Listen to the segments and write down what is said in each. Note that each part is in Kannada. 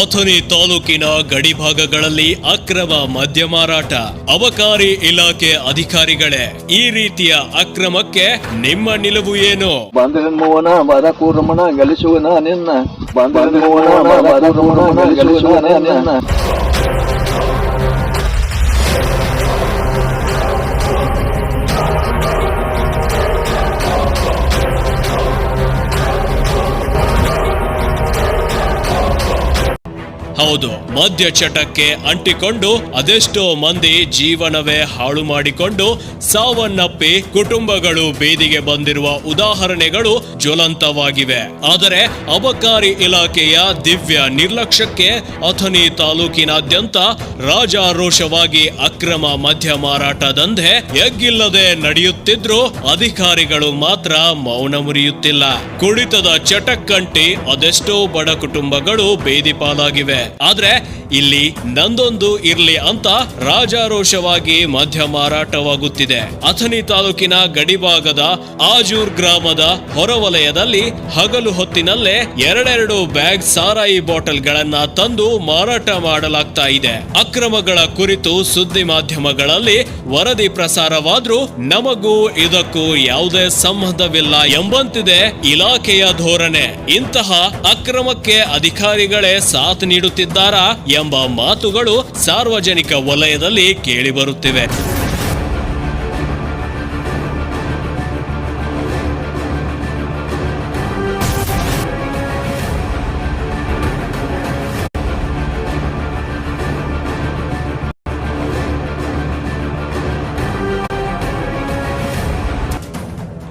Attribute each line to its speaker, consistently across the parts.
Speaker 1: ಅಥಣಿ ತಾಲೂಕಿನ ಗಡಿಭಾಗಗಳಲ್ಲಿ ಅಕ್ರಮ ಮದ್ಯ ಮಾರಾಟ. ಅಬಕಾರಿ ಇಲಾಖೆ ಅಧಿಕಾರಿಗಳೇ, ಈ ರೀತಿಯ ಅಕ್ರಮಕ್ಕೆ ನಿಮ್ಮ ನಿಲುವು ಏನು?
Speaker 2: ಬಂಧಮೋನ ಬರಕೂರಮಣ ಗಳಿಸುವನ ನಿನ್ನ. ಬರಕೂರಮಣ ಗಳಿಸುವನ ನಿನ್ನ.
Speaker 1: ಹೌದು, ಮದ್ಯ ಚಟಕ್ಕೆ ಅಂಟಿಕೊಂಡು ಅದೆಷ್ಟೋ ಮಂದಿ ಜೀವನವೇ ಹಾಳು ಮಾಡಿಕೊಂಡು ಸಾವನ್ನಪ್ಪಿ ಕುಟುಂಬಗಳು ಬೀದಿಗೆ ಬಂದಿರುವ ಉದಾಹರಣೆಗಳು ಜ್ವಲಂತವಾಗಿವೆ. ಆದರೆ ಅಬಕಾರಿ ಇಲಾಖೆಯ ದಿವ್ಯ ನಿರ್ಲಕ್ಷ್ಯಕ್ಕೆ ಅಥನಿ ತಾಲೂಕಿನಾದ್ಯಂತ ರಾಜಾರೋಷವಾಗಿ ಅಕ್ರಮ ಮದ್ಯ ಮಾರಾಟ ದಂಧೆ ಎಗ್ಗಿಲ್ಲದೆ ನಡೆಯುತ್ತಿದ್ರು ಅಧಿಕಾರಿಗಳು ಮಾತ್ರ ಮೌನ ಮುರಿಯುತ್ತಿಲ್ಲ. ಕುಡಿತದ ಚಟಕ್ಕಂಟಿ ಅದೆಷ್ಟೋ ಬಡ ಕುಟುಂಬಗಳು ಬೇದಿ ಪಾಲಾಗಿವೆ. ಆದ್ರೆ ಇಲ್ಲಿ ನಂದೊಂದು ಇರ್ಲಿ ಅಂತ ರಾಜಾರೋಷವಾಗಿ ಮದ್ಯ ಮಾರಾಟವಾಗುತ್ತಿದೆ. ಅಥಣಿ ತಾಲೂಕಿನ ಗಡಿಭಾಗದ ಆಜೂರ್ ಗ್ರಾಮದ ಹೊರವಲಯದಲ್ಲಿ ಹಗಲು ಹೊತ್ತಿನಲ್ಲೇ ಎರಡೆರಡು ಬ್ಯಾಗ್ ಸಾರಾಯಿ ಬಾಟಲ್ಗಳನ್ನ ತಂದು ಮಾರಾಟ ಮಾಡಲಾಗ್ತಾ ಇದೆ. ಅಕ್ರಮಗಳ ಕುರಿತು ಸುದ್ದಿ ಮಾಧ್ಯಮಗಳಲ್ಲಿ ವರದಿ ಪ್ರಸಾರವಾದ್ರೂ ನಮಗೂ ಇದಕ್ಕೂ ಯಾವುದೇ ಸಂಬಂಧವಿಲ್ಲ ಎಂಬಂತಿದೆ ಇಲಾಖೆಯ ಧೋರಣೆ. ಇಂತಹ ಅಕ್ರಮಕ್ಕೆ ಅಧಿಕಾರಿಗಳೇ ಸಾಥ್ ನೀಡುತ್ತಿದ್ದಾರಾ ಎಂಬ ಮಾತುಗಳು ಸಾರ್ವಜನಿಕ ವಲಯದಲ್ಲಿ ಕೇಳಿಬರುತ್ತಿವೆ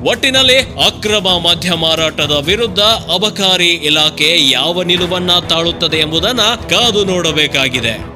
Speaker 1: ಒಟ್ಟಿನಲ್ಲಿ ಅಕ್ರಮ ಮದ್ಯ ಮಾರಾಟದ ವಿರುದ್ಧ ಅಬಕಾರಿ ಇಲಾಖೆ ಯಾವ ನಿಲುವನ್ನ ತಾಳುತ್ತದೆ ಎಂಬುದನ್ನ ಕಾದು ನೋಡಬೇಕಾಗಿದೆ.